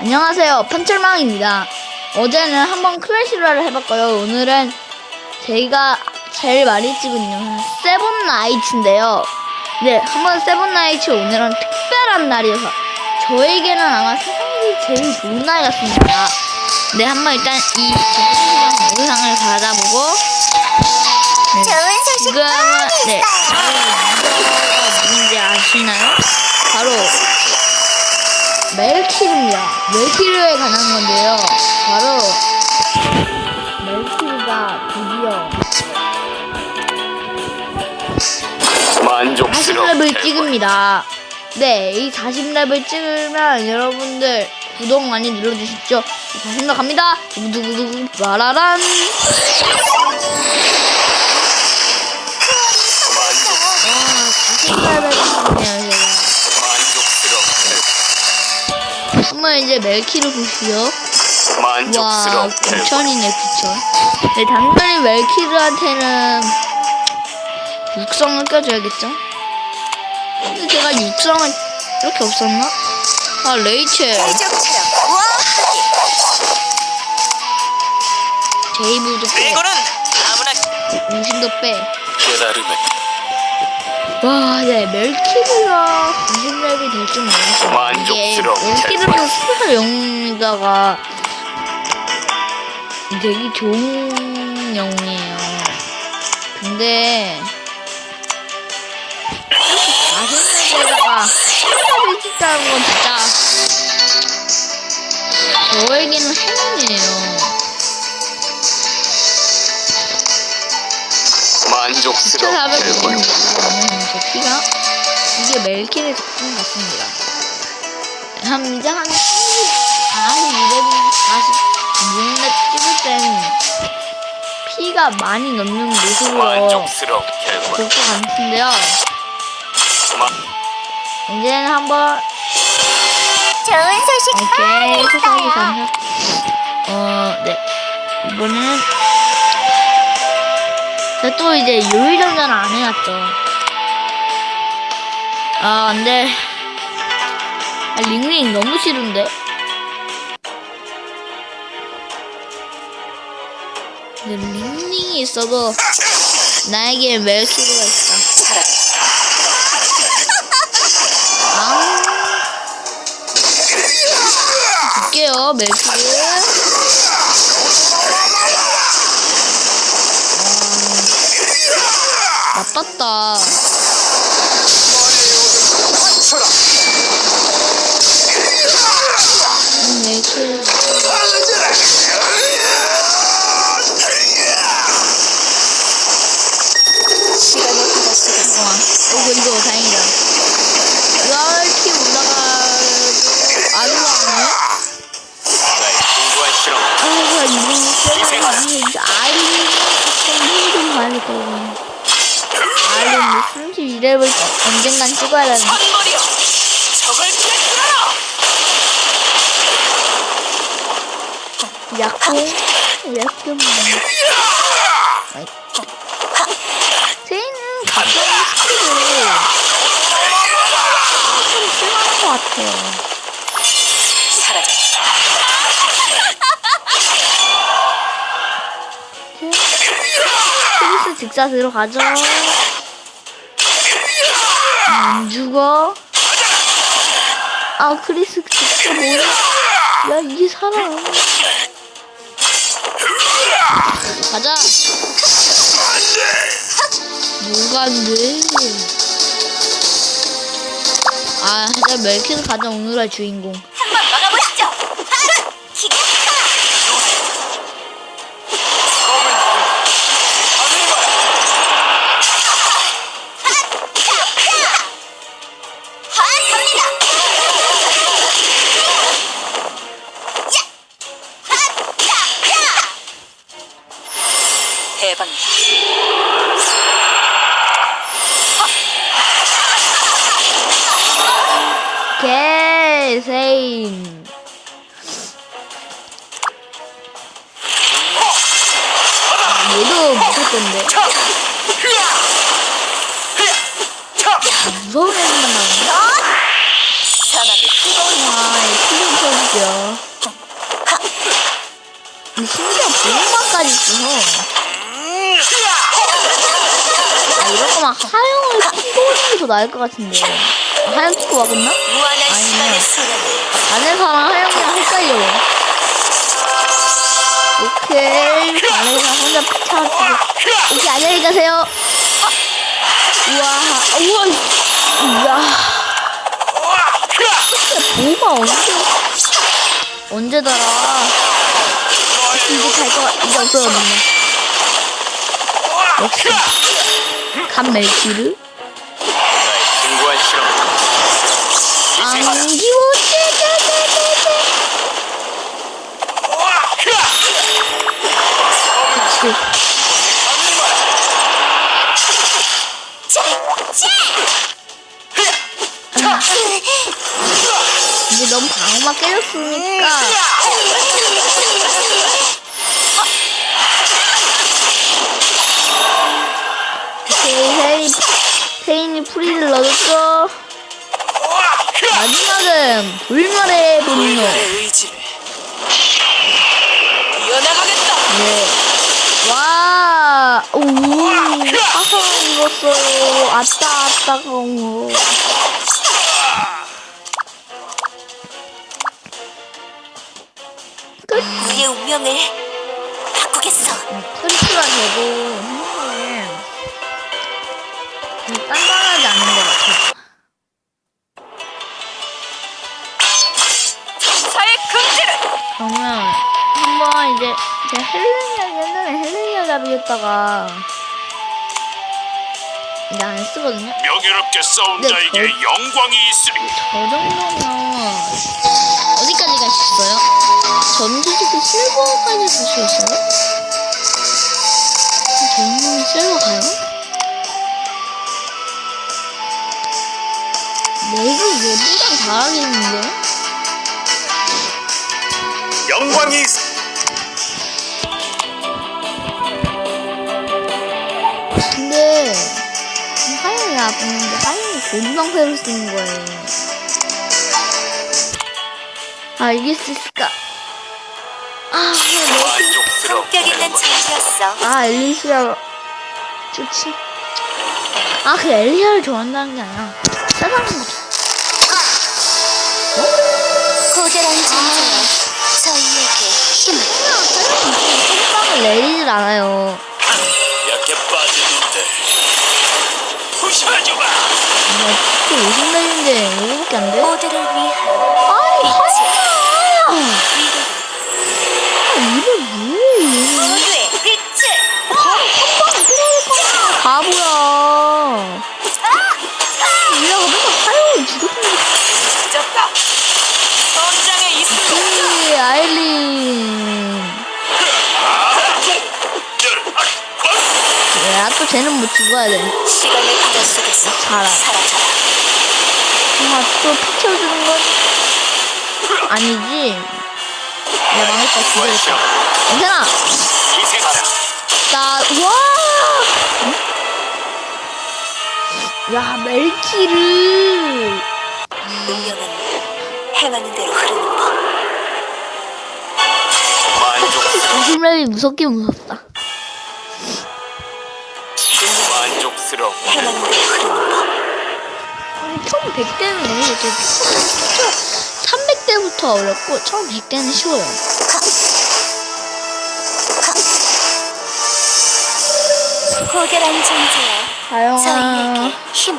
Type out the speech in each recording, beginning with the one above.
안녕하세요. 판철망입니다. 어제는 한번 클래시로를 해봤고요. 오늘은 제가 제일 많이 찍은 영상 세븐 나이츠인데요. 네, 한번 세븐 나이츠 오늘은 특별한 날이어서 저에게는 아마 세상에서 제일 좋은 날 같습니다. 네, 한번 일단 이 영상을 받아보고 네, 지금은 네, 누군지 아시나요? 바로 멜키르입니다. 멜키르에 관한 건데요. 바로 멜키르가 드디어 40렙을 40렙을 찍습니다. 네, 이 40렙을 찍으면 여러분들 구독 많이 눌러주십시오. 40렙 갑니다. 두구두구두구 라라란. 이제 멜키를 보시죠. 와, 9천이네, 9천. 네, 당연히 멜키르한테는 육성을 껴줘야겠죠? 근데 제가 육성은 이렇게 없었나? 아, 레이첼. 제이브도 빼. 이거는 아무나 유신도 빼. 와, 네, 멜키르가 90렙이 될 줄 몰랐어요. 이게 멜키르는 스페셜 영웅이다가 되게 좋은 영웅이에요. 근데 이렇게 40렙에다가 스페셜을 찍다는 건 진짜 저에게는 행운이에요. 만족스러운 1400 결과 제 피가 이게 멜킨의 작품 같습니다. 한 이제 한 30, 아, 240, 6렙 찍을 땐 피가 많이 넘는 모습으로 만족스러운 결과 볼것 같은데요. 마- 이제는 한번 좋은 소식 많이 계속 하기 있어요. 어, 네. 이번에는 제가 또 이제 요일정전을 안 해놨죠. 아, 근데 아, 링링 너무 싫은데? 근데 링링이 있어도 나에게 멜키드가 있다. 아. 줄게요, 멜키드. 아. 음. 시간의 바다속에서 잠깐만. 어, 이거 다행이다. 찍어야 되는. 선거리여 적을 꿰뚫어라 약품? 약품 아이. 쟤는 가끔 스킬을 좀 쓸만한 것 같아요. 사라져 크리스 직사 들어가죠. 안 죽어. 아, 크리스 직사 뭐야? 야, 이게 살아. 가자. 뭐가 안 돼? 아, 하자 멜키드 가자 오늘의 주인공. 심지어 보호막까지 있어서. 아 이럴 거면 하영을 키보는 게더 나을 것 같은데. 아, 하영 키고 와봤나? 무한한. 시간의 소년을 안에서랑 하영이랑 헷갈려. 오케이. 안에서 혼자 피차가지고 오케이 안녕히 가세요. 우와 우와. 이야 보호막 언제 언제더라 이제 갈거 같 이제 없어졌네 역시. 희생하라. 안기워제제제제제. 그치 이제 너무 방어막 깨졌으니까 프리를 넣었죠 마지막은 불멸의 분노. 네. 와, 오, 화성 입었어요. 아따, 아따. 끝. 우리의 운명을 바꾸겠어. 크리스가 돼도 행복 단단하지 않은 것 같아. 사의 금지를 그러면 한번 이제 제가 헬렌이랑 옛날에 헬렌이랑 잡이겠다가 이제 안 쓰거든요. 명예롭게 싸운 네, 자에게 저- 영광이 있으리. 저 정도면 어디까지 갈 수 있어요? 저는 솔직히 실버까지 갈 수 있어요? 영광이 있... 근데 하영이 아픈데 하영이 고주방패를 쓰는 거예요. 아 이길 수 있을까? 아, 성격 있는 결과. 장이었어. 아 엘리시아 좋지 아 그 엘리시아를 좋아한다는 게 아니라 짜장 내리질 않아요 약해. 무시하지 마. 나 특히 50레인데 쟤는 뭐 죽어야 돼. 시간의 바다 속에서 살아. 사라져라. 아, 또피 채워주는 건 아니지. 야, 망했다. 실험. 괜찮아. 나, 와! 야, 멜키를. 운명은 행하는 대로 흐르는 법. 만족스러운 조심력이 무섭게 무섭다. 흐르는 법. 우리 처음 100대는 너무 좋죠. 300대부터 어렵고, 처음 100대는 쉬워요. 고결한 존재여 다영아. 저희에게 힘을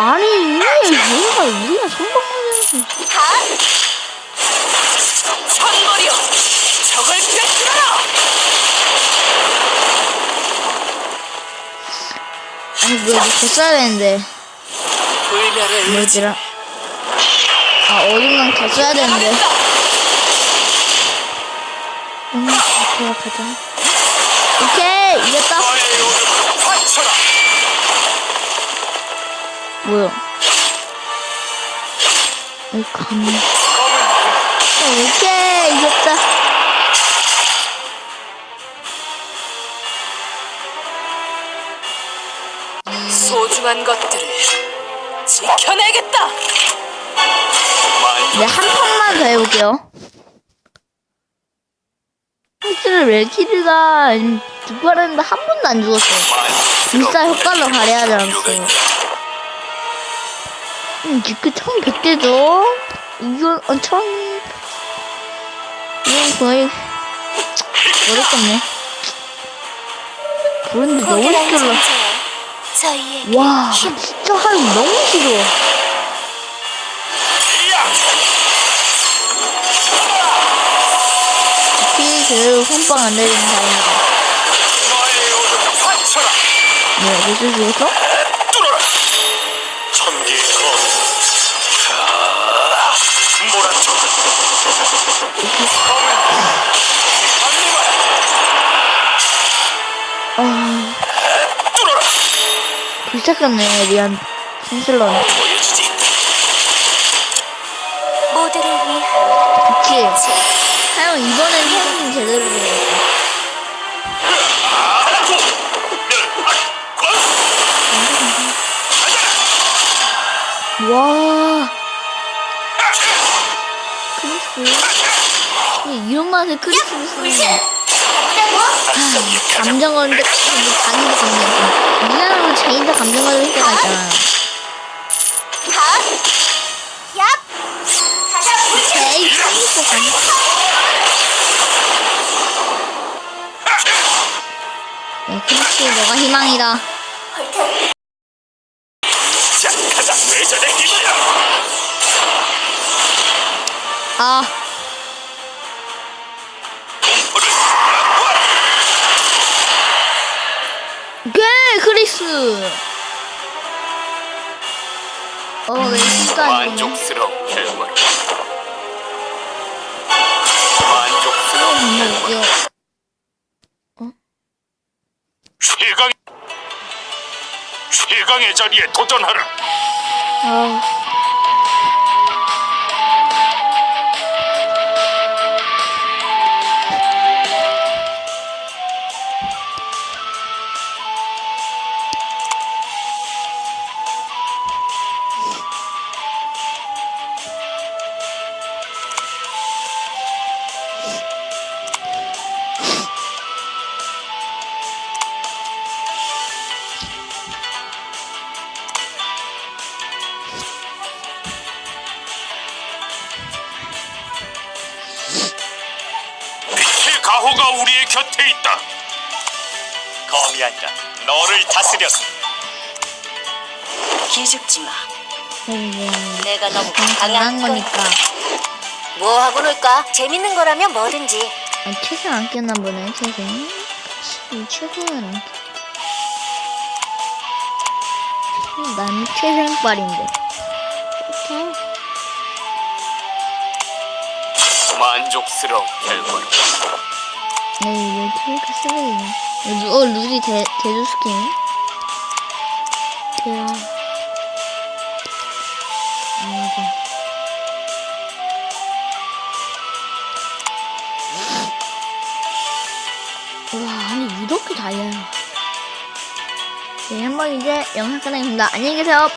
아니, 우리가 손방망이 하! 천벌이여! 적을 꿰뚫어라! 아니 뭐야 이거 더 써야 되는데 불멸을 뭐였더라 아 어딘가 더 써야 되는데 음 앞으로 가자 오케이 이겼다 나의 어둠을 바쳐라. 뭐야 이 감... 오케이 이겼다 소중한 것들을 지켜내겠다! 만족 네, 한 판만 더 해볼게요. 힐스를 왜 키드가 두판 했는데 한 번도 안 죽었어요. 불사 효과로 발휘하지 않았어요. 있다. 음, 지금 1100대죠? 이건, 어, 천, 이건 거의, 어렵겠네. 그런데 너무. 저희의 와, 진짜 하기 너무 싫어. 피 그래도 손빵 안 내리는 다행이다. 뭐야, 무슨 죽었어? 아. 불쌍했네, 리안. 신슬러는. 모두를 위한 그치? 하영, 이번엔 태훈이 제대로. 알아줘. 와, 크리스. 이런 맛에 크리스를 쓰는 감정 걸릴 때, 근데 자기도 감정. 미안하고 자기도 감정 걸릴 때가. 하! 얍! 에이, 크리스 감정. 네, 크리스, 너가 희망이다. 자, 가자. 외전의 힘이야. 아, 크리스. 어, 좋네. 만족스러운 결과로 만족스러운 정말 웃겨. 최강 최강의 자리에 도전하라. 아, 가호가 우리의 곁에 있다. 검이 아니라 너를 다스려서 기죽지 마. 음, 내가 너무 강한 거니까. 뭐 하고 놀까? 재밌는 거라면 뭐든지. 아, 최선 안 깼나 보네, 최선. 그치, 최선은 안 깼. 난 최선빨인데. 오케이. 만족스러운 결과로 에이, 왜 트레이크 쓰레기냐. 루, 어, 루디 대, 대두 스킨. 대야. 아, 맞아. 와, 아니, 이렇게 달려요. 네, 한번 이제 영상 끝내겠습니다. 안녕히 계세요.